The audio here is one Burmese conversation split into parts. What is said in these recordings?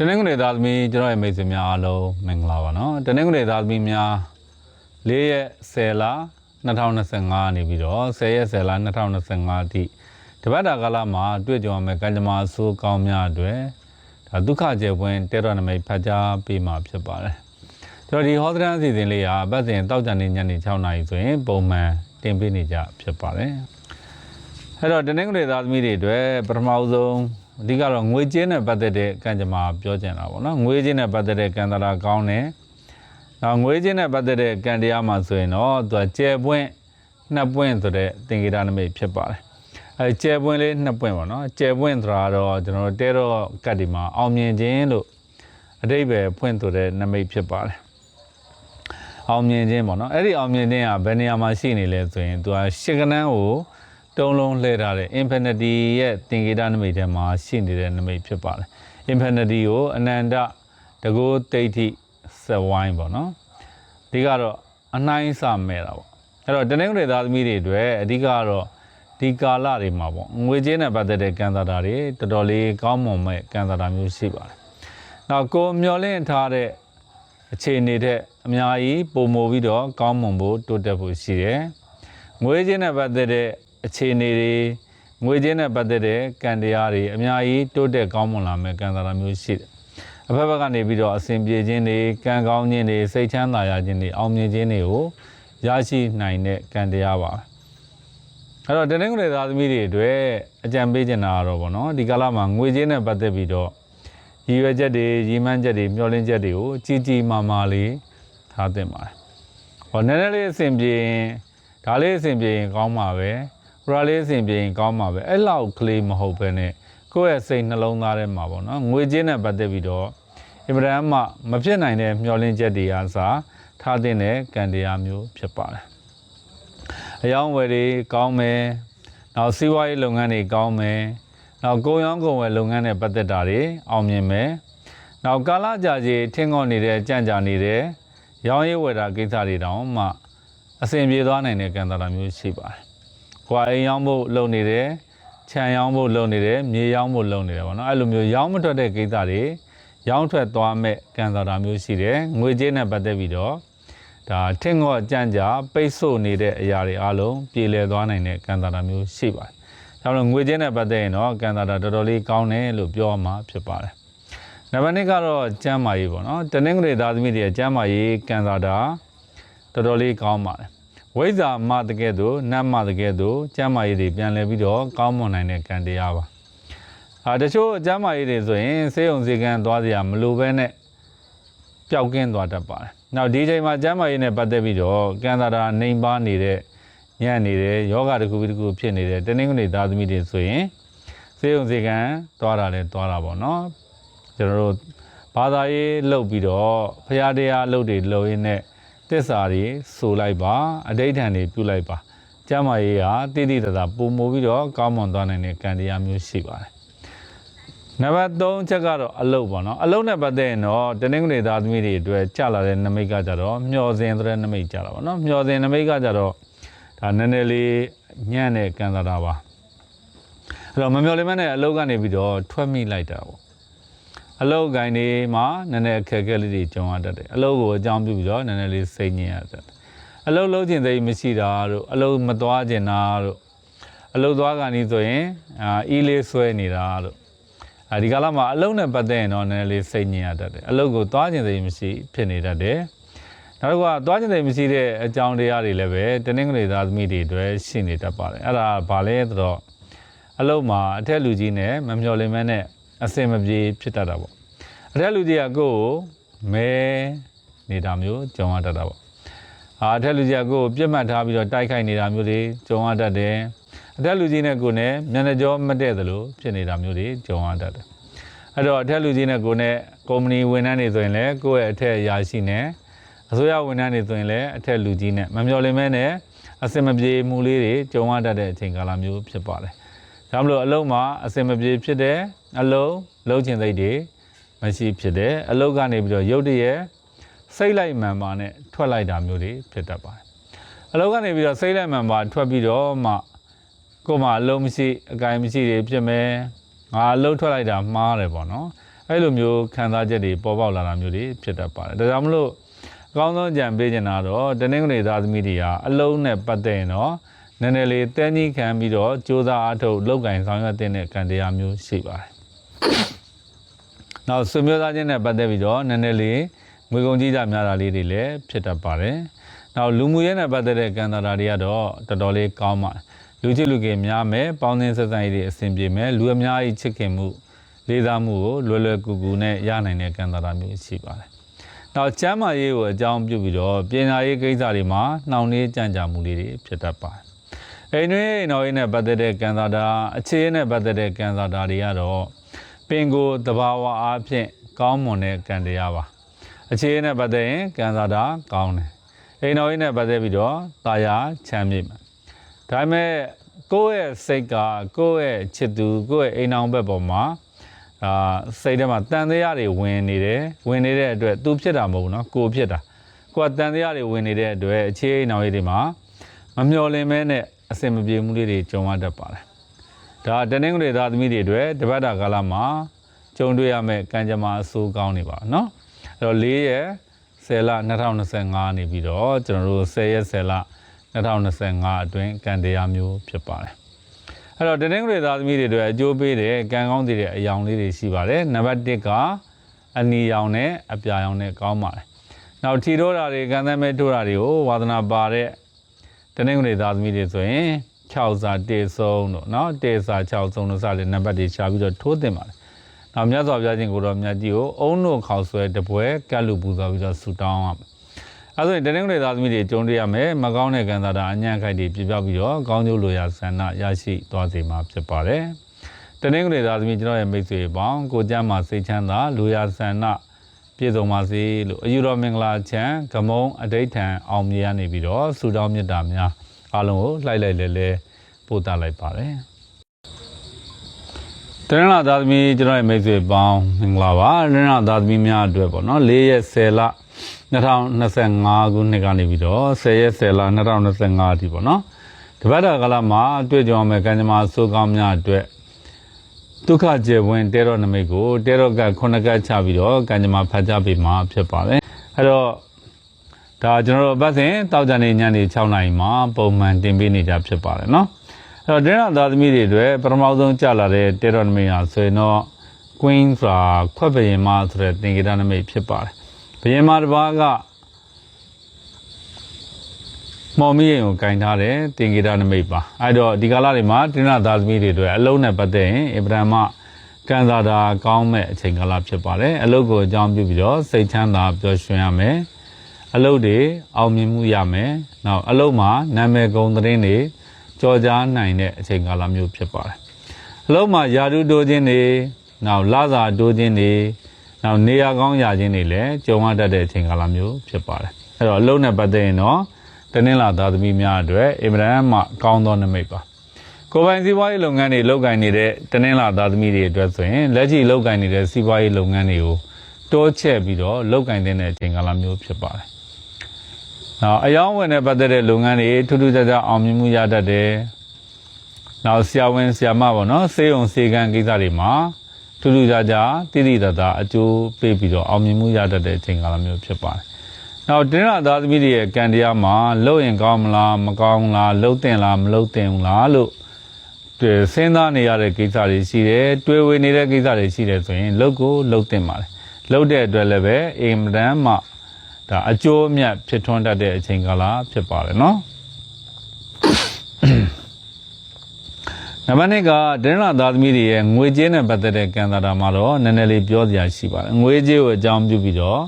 တနင်္ဂနွေသားသမီးကျွန်တော်ရဲ့မိတ်ဆွေများအားလုံးမင်္ဂလာပါနော်တနင်္ဂနွေသားသမီးများ၄ရက်10လ2025နေပြီးတော့10ရက်10လ2025အထိတပတ်တာကာလမှာတွေ့ကြုံရမယ့်ကံကြမ္မာဆိုးကောင်းများအတွက်ဒါဒုက္ခကျေပွင့်တဲတော်နမိတ်ဖတ်ကြားပေးမှာဖြစ်ပါတယ်ကျွန်တော်ဒီဟောဒရန်အစီအစဉ်လေးဟာပတ်စဉ်တောက်ကြံနေညနေ6နာရီဆိုရင်ပုံမှန်တင်ပေးနေကြဖြစ်ပါတယ်အဲ့တော့တနင်္ဂနွေသားသမီးတွေအတွက်ပထမဆုံး အဓိကတော့ငွေကြေးနဲ့ပတ်သက်တဲ့ကံကြမ္မာပြောချင်တာပေါ့နော်ငွေကြေးနဲ့ပတ်သက်တဲ့ကံတရာကောင်းတယ်နောက်ငွေကြေးနဲ့ပတ်သက်တဲ့ကံတရားမှာဆိုရင်တော့သူကကျဲပွင့်နှစ်ပွင့်ဆိုတဲ့သင်္ကေတနမိတ်ဖြစ်ပါတယ်အဲကျဲပွင့်လေးနှစ်ပွင့်ပေါ့နော်ကျဲပွင့်ဆိုတာတော့ကျွန်တော်တို့တဲတော့ကတ်ဒီမှာအောင်မြင်ခြင်းလို့အတိပ္ပယ်ဖွင့်ဆိုတဲ့နမိတ်ဖြစ်ပါတယ်အောင်မြင်ခြင်းပေါ့နော်အဲ့ဒီအောင်မြင်ခြင်းကဘယ်နေရာမှာရှိနေလဲဆိုရင်သူကရှစ်ကနန်းကို တုံးလုံးလှည့်ထားတဲ့ infinity ရဲ့သင်္ကေတနမိတ်ထဲမှာရှိနေတဲ့နမိတ်ဖြစ်ပါတယ် infinity ကိုအနန္တတကောတိဋ္ဌိစဝိုင်းပေါ့နော်ဒီကတော့အနှိုင်းစမဲ့တာပေါ့အဲ့တော့တနင်္ဂနွေသားသမီးတွေအတွက်အဓိကကတော့ဒီကာလတွေမှာပေါ့ငွေကြေးနဲ့ပတ်သက်တဲ့ကံသာတာတွေတော်တော်လေးကောင်းမွန်မဲ့ကံသာတာမျိုးရှိပါတယ်နောက်ကိုမျောလင့်ထားတဲ့အခြေအနေတဲ့အများကြီးပုံမိုပြီးတော့ကောင်းမွန်ဖို့တိုးတက်ဖို့ရှိတယ်ငွေကြေးနဲ့ပတ်သက်တဲ့ အခြေအနေတွေငွေကြေးနဲ့ပတ်သက်တဲ့ကံတရားတွေအများကြီးတိုးတက်ကောင်းမွန်လာမဲ့ကံသာတာမျိုးရှိတယ်အဖက်ဖက်ကနေပြီးတော့အစဉ်ပြေခြင်းတွေကံကောင်းခြင်းတွေစိတ်ချမ်းသာရခြင်းတွေအောင်မြင်ခြင်းတွေကိုရရှိနိုင်တဲ့ကံတရားပါအဲ့တော့တနင်္ဂနွေသားသမီးတွေအတွက်အကြံပေးချင်တာကတော့ဗောနော်ဒီကာလမှာငွေကြေးနဲ့ပတ်သက်ပြီးတော့ရည်ရွယ်ချက်တွေရည်မှန်းချက်တွေမျှော်လင့်ချက်တွေကိုကြီးကြီးမားမားလေးထားသင့်ပါတယ်ဟောနည်းနည်းလေးအစဉ်ပြေရင်ဒါလေးအစဉ်ပြေရင်ကောင်းပါပဲဟို ရာလေးအစဉ်ပြေရင်ကောင်းပါပဲအဲ့လောက်ကလေးမဟုတ်ဘဲနဲ့ကိုယ့်ရဲ့စိတ်နှလုံးသားထဲမှာပေါ့နော်ငွေကြေးနဲ့ပတ်သက်ပြီးတော့အင်မတန်မှမဖြစ်နိုင်တဲ့မျှော်လင့်ချက်တွေအားစားထားတဲ့ကံတရားမျိုးဖြစ်ပါတယ်အယောင်းဝယ်တွေကောင်းမယ်နောက်စီးပွားရေးလုပ်ငန်းတွေကောင်းမယ်နောက်ကုန်ရောင်းကုန်ဝယ်လုပ်ငန်းနဲ့ပတ်သက်တာတွေအောင်မြင်မယ်နောက်ကာလကြာကြီးထင်းငေါနေတဲ့ကြံ့ကြာနေတဲ့ရောင်းရေးဝယ်တာကိစ္စတွေတောင်မှအဆင်ပြေသွားနိုင်တဲ့ကံတရားမျိုးရှိပါတယ်။ ကွာအိမ်ရောင်းဖို့လုပ်နေတယ်ခြံရောင်းဖို့လုပ်နေတယ်မြေရောင်းဖို့လုပ်နေတယ်ပေါ့နော်အဲ့လိုမျိုးရောင်းမထွက်တဲ့ကိစ္စတွေရောင်းထွက်သွားမဲ့ကံတော်မျိုးရှိတယ်ငွေကြေးနဲ့ပတ်သက်ပြီးတော့ဒါထင်းငေါ့ကြံ့ကြာပိတ်ဆို့နေတဲ့အရာတွေအလုံးပြည်လည်သွားနိုင်တဲ့ကံတော်မျိုးရှိပါတယ်။ဒါကြောင့်ငွေကြေးနဲ့ပတ်သက်ရင်တော့ကံတော်တော်တော်လေးကောင်းတယ်လို့ပြောမှာဖြစ်ပါတယ်။နံပါတ်2ကတော့ကျမ်းမာရေးပေါ့နော်။တနင်္ဂနွေသားသမီးတွေကျမ်းမာရေးကံတော်တာတော်တော်လေးကောင်းပါတယ်။ ဝိဇ္ဇာမတကဲ့သို့နတ်မတကဲ့သို့ကျမ်းမာရေးတွေပြန်လည်ပြီးတော့ကောင်းမွန်နိုင်တဲ့ကံတရားပါ။အာတချို့ကျမ်းမာရေးတွေဆိုရင်စေယုံစေကံသွားစရာမလိုပဲနဲ့ပျောက်ကင်းသွားတတ်ပါတယ်။နောက်ဒီချိန်မှာကျမ်းမာရေးနဲ့ပတ်သက်ပြီးတော့ကံတာတာနှိမ်ပါနေတဲ့ညံ့နေတဲ့ယောဂတစ်ခုပြီးတစ်ခုဖြစ်နေတဲ့တနင်္ဂနွေသားသမီးတွေဆိုရင်စေယုံစေကံသွားတာလဲသွားတာပေါ့နော်။ကျွန်တော်တို့ဘာသာရေးလုပ်ပြီးတော့ဖရာတရားလုပ်တွေလုပ်ရင်းနဲ့ တစ္ဆာတွေဆိုလိုက်ပါအဋိဌံတွေပြုလိုက်ပါကျမ်းမာရေးဟာတိတိတသာပုံမိုးပြီးတော့ကောင်းမွန်သွားနိုင်တဲ့ကံတရားမျိုးရှိပါတယ်နံပါတ်3ချက်ကတော့အလုတ်ပေါ့နော်အလုတ်နဲ့ပတ်သက်ရင်တော့တနင်္ဂနွေသားသမီးတွေအတွက်ကြာလာတဲ့နမိတ်ကကြတော့မျောစင်ဆိုတဲ့နမိတ်ကြာလာပါနော်မျောစင်နမိတ်ကကြတော့ဒါနည်းနည်းလေးညံ့တဲ့ကံသာတာပါအဲ့တော့မမျောလေးမနဲ့အလုတ်ကနေပြီးတော့ထွက်မိလိုက်တာပေါ့ အလုတ်ဂိုင်းတွေမှာနည်းနည်းအခက်အခဲလေးတွေကြုံရတတ်တယ်အလုတ်ကိုအကြောင်းပြုပြီးတော့နည်းနည်းလေးစိတ်ညစ်ရတတ်တယ်အလုတ်လုံးကျင်သိမရှိတာတို့အလုတ်မသွားကျင်တာတို့အလုတ်သွားကန်ဤဆိုရင်အာအီးလေးဆွဲနေတာတို့အဲဒီကလာမှာအလုတ်နဲ့ပတ်သက်ရင်တော့နည်းနည်းလေးစိတ်ညစ်ရတတ်တယ်အလုတ်ကိုသွားကျင်သိမရှိဖြစ်နေတတ်တယ်နောက်တစ်ခုကသွားကျင်သိမရှိတဲ့အကြောင်းတရားတွေလည်းပဲတနင်္ဂနွေသားသမီးတွေအတွက်ရှိနေတတ်ပါတယ်အဲ့ဒါဘာလဲဆိုတော့အလုတ်မှာအထက်လူကြီးနဲ့မမျော်လင့်မဲနဲ့ အစင်မပြေဖြစ်တတ်တာပေါ့အထက်လူကြီးကကိုယ်ကိုမဲနေတာမျိုးကြုံရတတ်တာပေါ့အာအထက်လူကြီးကကိုယ်ကိုပြစ်မှတ်ထားပြီးတော့တိုက်ခိုက်နေတာမျိုးတွေကြုံရတတ်တယ်အထက်လူကြီးနဲ့ကိုယ်နဲ့မျက်နှာကြောမတည့်သလိုဖြစ်နေတာမျိုးတွေကြုံရတတ်တယ်အဲ့တော့အထက်လူကြီးနဲ့ကိုယ်နဲ့ကုမ္ပဏီဝန်ထမ်းတွေဆိုရင်လည်းကိုယ့်ရဲ့အထက်အရာရှိနဲ့အစိုးရဝန်ထမ်းတွေဆိုရင်လည်းအထက်လူကြီးနဲ့မမျော်လင့်မဲနဲ့အစင်မပြေမှုလေးတွေကြုံရတတ်တဲ့အချိန်ကာလမျိုးဖြစ်ပါတယ်။ဒါမလို့အလုံးမှာအစင်မပြေဖြစ်တဲ့ အလုံးလုံးချင်စိတ်တွေမရှိဖြစ်တယ်။အလုံးကနေပြီးတော့ရုတ်တရက်စိတ်လိုက်မှန်ပါနဲ့ထွက်လိုက်တာမျိုးတွေဖြစ်တတ်ပါတယ်။အလုံးကနေပြီးတော့စိတ်လိုက်မှန်ပါထွက်ပြီးတော့မှကိုယ်မှအလုံးမရှိအကိုင်မရှိတွေဖြစ်မယ်။ငါအလုံးထွက်လိုက်တာမှားတယ်ပေါ့နော်။အဲ့လိုမျိုးခံစားချက်တွေပေါ်ပေါက်လာတာမျိုးတွေဖြစ်တတ်ပါတယ်ဒါကြောင့်မလို့အကောင်းဆုံးကြံပေးချင်တာတော့တနင်္ဂနွေသားသမီးတွေကအလုံးနဲ့ပတ်သက်ရင်တော့နည်းနည်းလေးတဲကြီးခံပြီးတော့စူးစမ်းအထုတ်လောက်ကင်ဆောင်ရွက်တဲ့ကံတရားမျိုးရှိပါတယ် နောက်ဆွေမျိုးသားချင်းနဲ့ပတ်သက်ပြီးတော့နည်းနည်းလေးငွေကုန်ကြီးကြများတာလေးတွေလည်းဖြစ်တတ်ပါတယ်နောက်လူမှုရေးနဲ့ပတ်သက်တဲ့ကံတာတွေကတော့တော်တော်လေးကောင်းပါတယ်လူချစ်လူကင်များမယ်ပေါင်းသင်းဆက်ဆံရေးတွေအဆင်ပြေမယ်လူအများကြီးချစ်ခင်မှုလေးစားမှုကိုလွယ်လွယ်ကူကူနဲ့ရနိုင်တဲ့ကံတာမျိုးရှိပါတယ်။နောက်ကျမ်းမာရေးကိုအကြောင်းပြုပြီးတော့ပညာရေးကိစ္စတွေမှာနှောင့်နှေးကြံ့ကြာမှုလေးတွေဖြစ်တတ်ပါတယ်။အိမ်တွင်းအိမ်တော်ရေးနဲ့ပတ်သက်တဲ့ကံတာတာအခြေအနေနဲ့ပတ်သက်တဲ့ကံတာတာတွေကတော့ ပင်ကိုယ်တဘာဝအားဖြင့်ကောင်းမွန်တဲ့ကံတရားပါ။အခြေအနေနဲ့ပတ်သက်ရင်ကံတာတာကောင်းတယ်။အိမ်တော်ရေးနဲ့ပတ်သက်ပြီးတော့တာယာချမ်းမြေ့မယ်။ဒါပေမဲ့ကိုယ့်ရဲ့စိတ်ကကိုယ့်ရဲ့ချစ်သူကိုယ့်ရဲ့အိမ်အောင်ဘက်ပေါ်မှာအာစိတ်ထဲမှာတန်တရားတွေဝင်နေတယ်ဝင်နေတဲ့အတွက်သူဖြစ်တာမဟုတ်ဘူးเนาะကိုဖြစ်တာကိုကတန်တရားတွေဝင်နေတဲ့အတွက်အခြေအိမ်အောင်ရေးတွေမှာမမျော်လင့်မဲနဲ့အစင်မပြေမှုလေးတွေကြုံရတတ်ပါတယ် ဒါတနင်္ဂနွေသားသမီးတွေအတွက်တပတ်တာကာလမှာကြုံတွေ့ရမယ့်ကံကြမ္မာအဆိုးကောင်းနေပါเนาะအဲ့တော့၄ရက်10လ2025နေပြီးတော့ကျွန်တော်တို့10ရက်10လ2025အတွင်းကံတရားမျိုးဖြစ်ပါတယ်အဲ့တော့တနင်္ဂနွေသားသမီးတွေအတွက်အကျိုးပေးတဲ့ကံကောင်းတဲ့အယောင်လေးတွေရှိပါတယ်နံပါတ်1ကအနီရောင်နဲ့အပြာရောင်နဲ့ကောင်းပါတယ်နောက်ထီထိုးတာတွေကံသမဲထိုးတာတွေကိုဝါသနာပါတဲ့တနင်္ဂနွေသားသမီးတွေဆိုရင် 6စာတေဆုံးတို့နော်တေစာ6ဆုံးတို့စတဲ့နံပါတ်တွေရှာပြီးတော့ထိုးတင်ပါတယ်။နောက်မြတ်စွာဘုရားရှင်ကိုတော်မြတ်ကြီးကိုအုံနှုတ်ခေါဆွဲတပွဲကတ်လူပူဇော်ပြီးတော့ဆူတောင်းရမယ်။အဲဆိုရင်တနင်္ဂနွေသားသမီးတွေကြုံတွေ့ရမယ်။မကောင်းတဲ့ကံစားတာအညံ့ခိုက်တွေပြပြပြီးတော့ကောင်းကျိုးလိုရာဆန္ဒရရှိသွားစေမှာဖြစ်ပါတယ်။တနင်္ဂနွေသားသမီးကျွန်တော်ရဲ့မိတ်ဆွေပေါင်းကိုကြမ်းမှာစိတ်ချမ်းသာလိုရာဆန္ဒပြည့်စုံပါစေလို့အယူတော်မင်္ဂလာချမ်းဂမုံအဋိဋ္ဌံအောင်မြင်ရနေပြီးတော့ဆူတောင်းမြတ်တာများ။ အားလုံးကိုလှိုက်လိုက်လဲလဲပို့သလိုက်ပါတယ်တရဏသာသမီကျွန်တော်ရဲ့မိတ်ဆွေပေါင်းမင်္ဂလာပါတရဏသာသမီများအတွက်ပေါ့နော်၄ရက်10လ2025ခုနှစ်ကနေပြီးတော့10ရက်10လ2025အထိပေါ့နော်တပတ်တာကာလမှာတွေ့ကြုံမဲ့ကံကြမ္မာစိုးကောင်းများအတွက်ဒုက္ခကျေဝင်တဲတော်နမိတ်ကိုတဲတော်ကခုနှစ်ကချပြီးတော့ကံကြမ္မာဖတ်ကြပေးမှာဖြစ်ပါတယ်အဲ့တော့ ဒါကျွန်တော်တို့ပတ်စဉ်တောက်ကြနေညနေ6နာရီမှာပုံမှန်တင်ပေးနေကြဖြစ်ပါတယ်နော်အဲ့တော့ဒင်းရသားသမီးတွေအတွက်ပထမဆုံးကြာလာတဲ့တဲတော်နမိတ်ဟာဆိုရင်တော့ Queen ဆိုတာခွက်ပရင်မဆိုတဲ့သင်္ကေတနမိတ်ဖြစ်ပါတယ်ဘယင်မာတစ်ပါးကမော်မီရင်ကိုကင်ထားတယ်တင်ဂီတာနမိတ်ပါအဲ့တော့ဒီကာလတွေမှာတင်းနာသားသမီးတွေအတွက်အလုံးနဲ့ပတ်သက်ရင်အဗြဟ္မကန်သာတာကောင်းမဲ့အချိန်ကာလဖြစ်ပါတယ်အလုပ်ကိုအကြောင်းပြုပြီးတော့စိတ်ချမ်းသာပျော်ရွှင်ရမယ် အလုပ်တွေအောင်မြင်မှုရမယ်နောက်အလုပ်မှာနာမည်ကုန်သတင်းတွေကြော်ကြားနိုင်တဲ့အချိန်ကာလမျိုးဖြစ်ပါတယ်အလုပ်မှာယာတုတိုးခြင်းတွေနောက်လစာတိုးခြင်းတွေနောက်နေရာကောင်းရခြင်းတွေလည်းကြုံရတတ်တဲ့အချိန်ကာလမျိုးဖြစ်ပါတယ်အဲ့တော့အလုံးနဲ့ပတ်သက်ရင်တော့တနင်္လာသားသမီးများအတွက်အင်မတန်မှကောင်းသောနမိတ်ပါကိုယ်ပိုင်စီးပွားရေးလုပ်ငန်းတွေလုပ်ကိုင်နေတဲ့တနင်္လာသားသမီးတွေအတွက်ဆိုရင်လက်ရှိလုပ်ကိုင်နေတဲ့စီးပွားရေးလုပ်ငန်းတွေကိုတိုးချဲ့ပြီးတော့လုပ်ကိုင်တဲ့အချိန်ကာလမျိုးဖြစ်ပါတယ် နောက်အယောင်းဝင်နဲ့ပတ်သက်တဲ့လုပ်ငန်းတွေထူးထူးခြားခြားအောင်မြင်မှုရတတ်တယ်နောက်ဆရာဝန်ဆရာမပေါ့နော်စေယုံစေကန်းကိစ္စတွေမှာထူးထူးခြားခြားတိတိတတ်တာအကျိုးပေးပြီးတော့အောင်မြင်မှုရတတ်တဲ့အချိန်ကာလမျိုးဖြစ်ပါတယ်။နောက်တင်းရသားသမီးတွေရဲ့ကံတရားမှာလှုပ်ရင်ကောင်းမလားမကောင်းလားလှုပ်တင်လားမလှုပ်တင်ဘူးလားလို့စဉ်းစားနေရတဲ့ကိစ္စတွေရှိတယ်တွေးဝေနေတဲ့ကိစ္စတွေရှိတယ်ဆိုရင်လှုပ်ကိုလှုပ်တင်ပါလေ။လှုပ်တဲ့အတွက်လည်းပဲအိမ်မတန်းမှ ဒါအကျိုးအမြတ်ဖြစ်ထွန်းတတ်တဲ့အချိန်ကာလဖြစ်ပါတယ်နော်။နံပါတ်2ကဒင်းလာသားသမီးတွေရဲ့ငွေကြေးနဲ့ပတ်သက်တဲ့ကံတာတာမှာတော့နည်းနည်းလေးပြောစရာရှိပါတယ်ငွေကြေးကိုအကြောင်းပြုပြီးတော့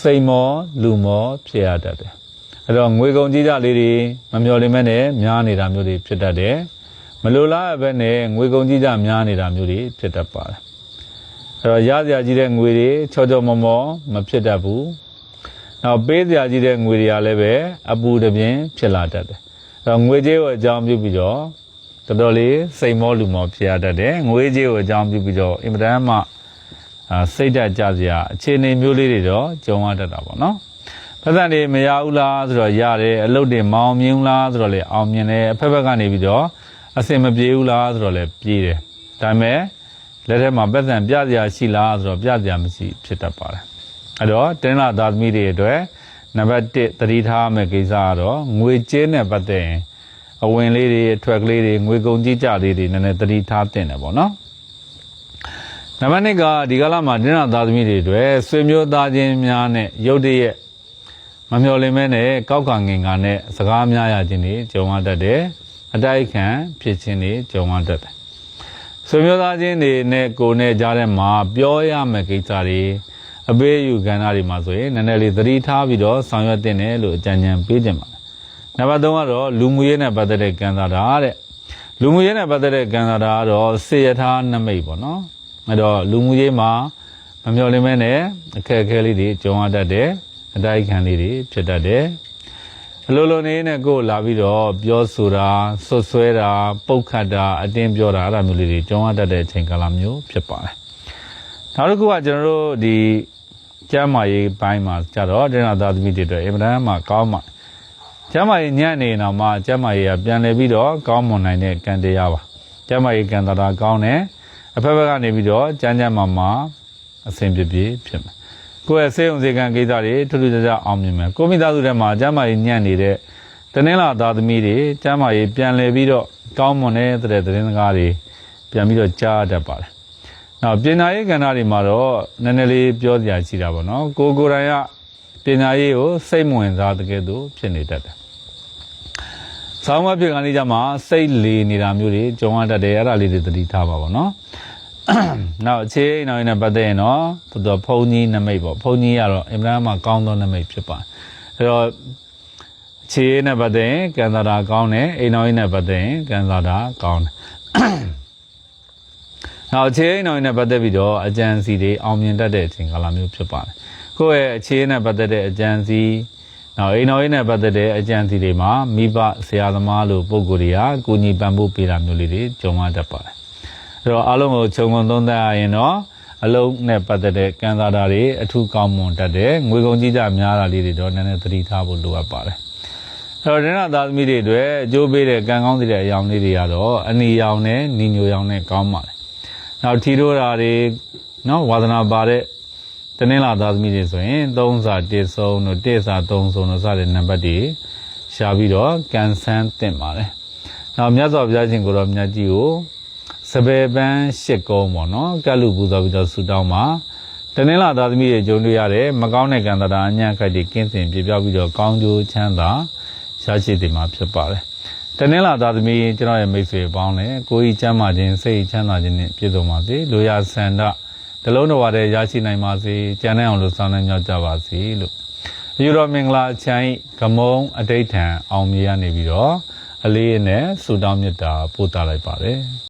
စိတ်မောလူမောဖြစ်ရတတ်တယ်အဲ့တော့ငွေကုန်ကြီးကြလေးတွေမမျော်လင့်မဲ့နဲ့များနေတာမျိုးတွေဖြစ်တတ်တယ်မလိုလားဘဲနဲ့ငွေကုန်ကြီးကြများနေတာမျိုးတွေဖြစ်တတ်ပါတယ်အဲ့တော့ရစရာကြီးတဲ့ငွေတွေချောချောမောမောမဖြစ်တတ်ဘူး နောက်ပေးစရာကြီးတဲ့ငွေတွေကလည်းပဲအပူတပြင်းဖြစ်လာတတ်တယ်အဲ့တော့ငွေကြေးကိုအကြောင်းပြုပြီးတော့တော်တော်လေးစိတ်မောလူမောဖြစ်ရတတ်တယ်ငွေကြေးကိုအကြောင်းပြုပြီးတော့အင်မတန်မှအာစိတ်ဓာတ်ကြစရာအခြေအနေမျိုးလေးတွေတော့ကြုံရတတ်တာပေါ့နော်ပတ်သက်နေမရဘူးလားဆိုတော့ရတယ်အလုပ်တွေမအောင်မြင်ဘူးလားဆိုတော့လေအောင်မြင်တယ်အဖက်ဖက်ကနေပြီးတော့အစင်မပြေဘူးလားဆိုတော့လေပြေးတယ်ဒါပေမဲ့လက်ထဲမှာပတ်စံပြစရာရှိလားဆိုတော့ပြစရာမရှိဖြစ်တတ်ပါတယ် အဲ့တော့တင်းလာသားသမီးတွေအတွက်နံပါတ်1သတိထားရမယ့်ကိစ္စကတော့ငွေကြေးနဲ့ပတ်သက်ရင်အဝင်လေးတွေအထွက်ကလေးတွေငွေကုန်ကြီးကြလေးတွေနည်းနည်းသတိထားသင့်တယ်ပေါ့နော်နံပါတ်2ကဒီကလာမှာတင်းလာသားသမီးတွေအတွက်ဆွေမျိုးသားချင်းများနဲ့ရုပ်တရက်မမျှော်လင့်မဲနဲ့ကောက်ကငင်ကနဲ့စကားများရခြင်းတွေကြုံရတတ်တယ်အတိုက်ခံဖြစ်ခြင်းတွေကြုံရတတ်တယ်ဆွေမျိုးသားချင်းတွေနဲ့ကိုယ်နဲ့ကြားထဲမှာပြောရမယ့်ကိစ္စတွေ အပေးအယူကဏ္ဍတွေမှာဆိုရင်နည်းနည်းလေးသတိထားပြီးတော့ဆောင်ရွက်သင့်တယ်လို့အကြံဉာဏ်ပေးခြင်းပါတယ်နံပါတ်3ကတော့လူမှုရေးနဲ့ပတ်သက်တဲ့ကံစားတာတဲ့လူမှုရေးနဲ့ပတ်သက်တဲ့ကံစားတာကတော့စေရထားနမိတ်ပေါ့နော်အဲ့တော့လူမှုရေးမှာမမျှော်လင့်မဲနဲ့အခက်အခဲလေးတွေကြုံရတတ်တယ်အတိုက်ခံလေးတွေဖြစ်တတ်တယ်အလိုလိုနေနဲ့ကိုယ်လာပြီးတော့ပြောဆိုတာဆွတ်ဆွဲတာပုတ်ခတ်တာအတင်းပြောတာအဲ့ဒါမျိုးလေးတွေကြုံရတတ်တဲ့အချိန်ကာလမျိုးဖြစ်ပါတယ် နောက်တစ်ခုကကျွန်တော်တို့ဒီကျမ်းမာရေးပိုင်းမှာကြတော့တင်နာသားသမီးတွေအတွက်အင်မတန်မှကောင်းပါကျမ်းမာရေးညံ့နေတော့မှကျမ်းမာရေးကပြန်လည်ပြီးတော့ကောင်းမွန်နိုင်တဲ့ကံတရားပါကျမ်းမာရေးကံတရားကောင်းတယ်အဖက်ဖက်ကနေပြီးတော့ကျမ်းကျမ်းမာမာအစဉ်ပြပြဖြစ်မယ်ကိုယ့်ရဲ့စေုံစေကံကိစ္စတွေထူးထူးခြားခြားအောင်မြင်မယ်ကိုမိသားစုထဲမှာကျမ်းမာရေးညံ့နေတဲ့တနင်္လာသားသမီးတွေကျမ်းမာရေးပြန်လည်ပြီးတော့ကောင်းမွန်တဲ့တဲ့သတင်းစကားတွေပြန်ပြီးတော့ကြားတတ်ပါတယ် နောက်ပညာရေးကဏ္ဍတွေမှာတော့နည်းနည်းလေးပြောစရာရှိတာပေါ့နော်ကိုကိုယ်တိုင်ကပညာရေးကိုစိတ်မဝင်စားတဲ့ကဲ့သို့ဖြစ်နေတတ်တယ်။ဆောင်းမဖြစ်ကနေကြမှာစိတ်လေနေတာမျိုးတွေကြုံရတတ်တယ်အဲ့ဒါလေးတွေသတိထားပါပါနော်။နောက်အခြေအိမ်နောက်ရင်းနဲ့ပတ်သက်ရင်တော့ဘုဒ္ဓဖုန်ကြီးနမိတ်ပေါ့ဖုန်ကြီးကတော့အင်မတန်မှကောင်းသောနမိတ်ဖြစ်ပါတယ်။အဲ့တော့ခြေနဲ့ပတ်သက်ရင်ကံစားတာကောင်းတယ်အိမ်နောက်ရင်းနဲ့ပတ်သက်ရင်ကံစားတာကောင်းတယ်။ နောက်အခြေအိမ်နောက်ရင်းနဲ့ပတ်သက်ပြီးတော့အကြံစီတွေအောင်မြင်တတ်တဲ့အချိန်ကာလမျိုးဖြစ်ပါတယ်။ကိုယ့်ရဲ့အခြေနဲ့ပတ်သက်တဲ့အကြံစီနောက်အိမ်တော်ရေးနဲ့ပတ်သက်တဲ့အကြံစီတွေမှာမိဘဆရာသမားလိုပုံကိုယ်တွေကကိုညီပံ့ပိုးပေးတာမျိုးလေးတွေကြုံရတတ်ပါတယ်။အဲ့တော့အားလုံးကိုခြုံငုံသုံးသပ်ရရင်တော့အလုံးနဲ့ပတ်သက်တဲ့ကံစားတာတွေအထူးကောင်းမွန်တတ်တယ်ငွေကုန်ကြီးကြများတာလေးတွေတော့နည်းနည်းသတိထားဖို့လိုအပ်ပါတယ်။အဲ့တော့ဒိနာသားသမီးတွေအတွက်အကျိုးပေးတဲ့ကံကောင်းတဲ့အယောင်လေးတွေကတော့အနီရောင်နဲ့နီညိုရောင်နဲ့ကောင်းပါတယ်။ နောက်ထီထိုးတာတွေနော်ဝါသနာပါတဲ့တနင်္လာသားသမီးတွေဆိုရင်3စာ1ဆုံးတို့1စာ3ဆုံးတို့စတဲ့နံပါတ်တွေရှာပြီးတော့ကန်ဆန်းတင်ပါတယ်။နောက်မြတ်စွာဘုရားရှင်ကိုတော်မြတ်ကြီးကိုစပယ်ပန်းရှစ်ကုန်းပေါ့နော်ကတ်လူပူဇော်ပြီးတော့ဆူတောင်းပါတနင်္လာသားသမီးတွေဂျုံတွေ့ရတယ်မကောင်းတဲ့ကံတရားအညံ့ခိုက်တွေကင်းစင်ပြပြောက်ပြီးတော့ကောင်းကျိုးချမ်းသာရရှိတယ်မှာဖြစ်ပါတယ်။ တနင်္လာသားသမီးကျွန်တော်ရဲ့မိတ်ဆွေပေါင်းလည်းကိုယ်ကြီးချမ်းသာခြင်းစိတ်ချမ်းသာခြင်းနဲ့ပြည့်စုံပါစေ။လိုရာဆန္ဒတလုံးတော်ပါတဲ့ရရှိနိုင်ပါစေကြံနိုင်အောင်လို့ဆောင်နိုင်ကြကြပါစေလို့အယူတော်မင်္ဂလာချမ်းဂမုံအတိဋ္ဌံအောင်မြေရနေပြီးတော့အလေးနဲ့ဆုတောင်းမေတ္တာပို့သလိုက်ပါတယ်